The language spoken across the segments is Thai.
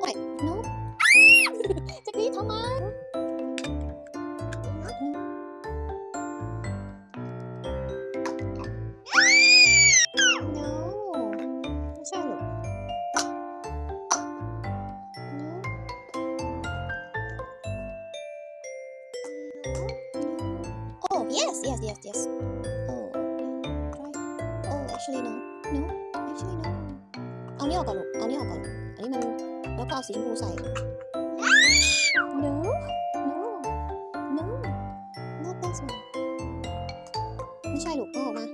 โอ้ย no จะกรีดทำไม no ไม่ใช่หรอก no oh yes yes yes yes oh try oh actually no no actually no เอานี่ออกก่อนลูก เอานี่ออกก่อน อันนี้มันแล้วก็เอาสีชมพูใส่ no no no not this one ไม่ใช่ลูกเอาออกมา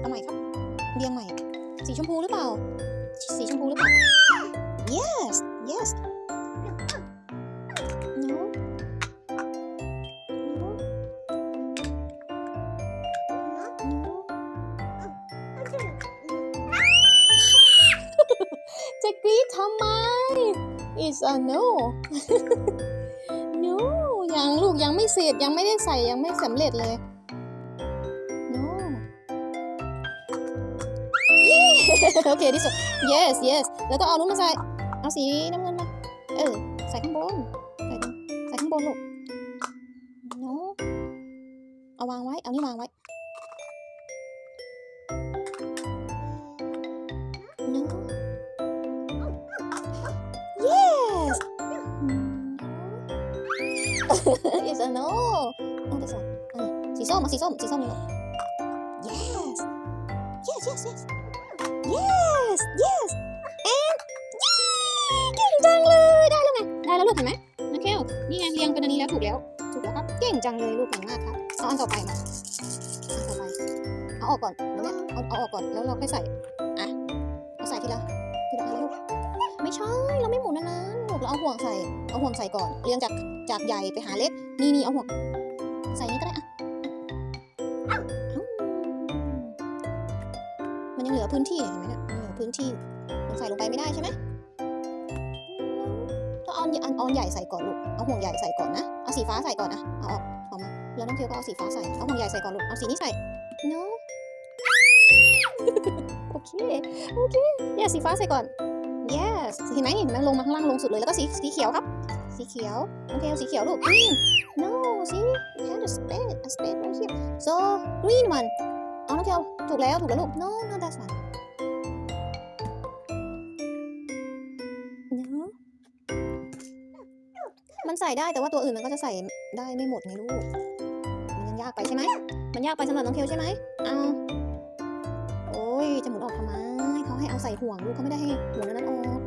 เอาใหม่ครับ เรียงใหม่ สีชมพูหรือเปล่า สีชมพูหรือเปล่า yes yes no no จะกรี๊ดทำไม it's a no no ยังลูกยังไม่เสร็จยังไม่ได้ใส่ยังไม่สำเร็จเลย no โอเคที่สุด yes yes แล้วต้องเอานู้นมาใส่ เอาสีน้ำเงินมา เออ ใส่ข้างบน ใส่ใส่ข้างบนลูก no เอาวางไว้ เอานี่วางไว้ it's a no oh this one อันนี้สีส้มมาสีส้มสีส้มนี่ yes yes yes yes yes yes and yay เก่งจังเลย ได้แล้วไงได้แล้วลูกเห็นไหมน้องเคลนี่ไงเรียงเป็นอันนี้แล้วถูกแล้ว ถูกแล้วครับ เก่งจังเลยลูกเก่งมากครับเอาอันต่อไปมาอันต่อไปเอาออกก่อนเดี๋ยวเนี่ยเอาเอาออกก่อนแล้วเราค่อยใส่อะเอาใส่ทีละทีละอันลูก ไม่ใช่เราไม่หมุนอันนั้นลูกเราเอาห่วงใส่ เอาห่วงใส่ก่อน เรียงจากจากใหญ่ไปหาเล็ก นี่นี่เอาห่วง ใส่นี้ก็ได้อะมันยังเหลือพื้นที่เห็นไหมเนี่ยเหลือพื้นที่มันใส่ลงไปไม่ได้ใช่ไหมต้องเอาอันอาอันใหญ่ใส่ก่อนลูก เอาห่วงใหญ่ใส่ก่อนนะ เอาสีฟ้าใส่ก่อนนะเอาออกออกมา แล้วน้องเทียวก็เอาสีฟ้าใส่ เอาห่วงใหญ่ใส่ก่อนลูก เอาสีนี้ใส่ no โอเค โอเคเนี่ยสีฟ้าใส่ก่อน yes เห็นไหมเห็นไหมลงมาข้างล่างลงสุดเลยแล้วก็สีสีเขียวครับ สีเขียวโอเคเอาสีเขียวลูก green no see you had a space a space right here so green one เอาน้องเทียวถูกแล้วถูกแล้วลูก no no that's one no มันใส่ได้แต่ว่าตัวอื่นมันก็จะใส่ได้ไม่หมดไงลูก มันยังยากไปใช่ไหมมันยากไปสำหรับน้องเทียวใช่ไหมเอา ใส่ห่วงลูกเขาไม่ได้ให้ห่วงนั้นออก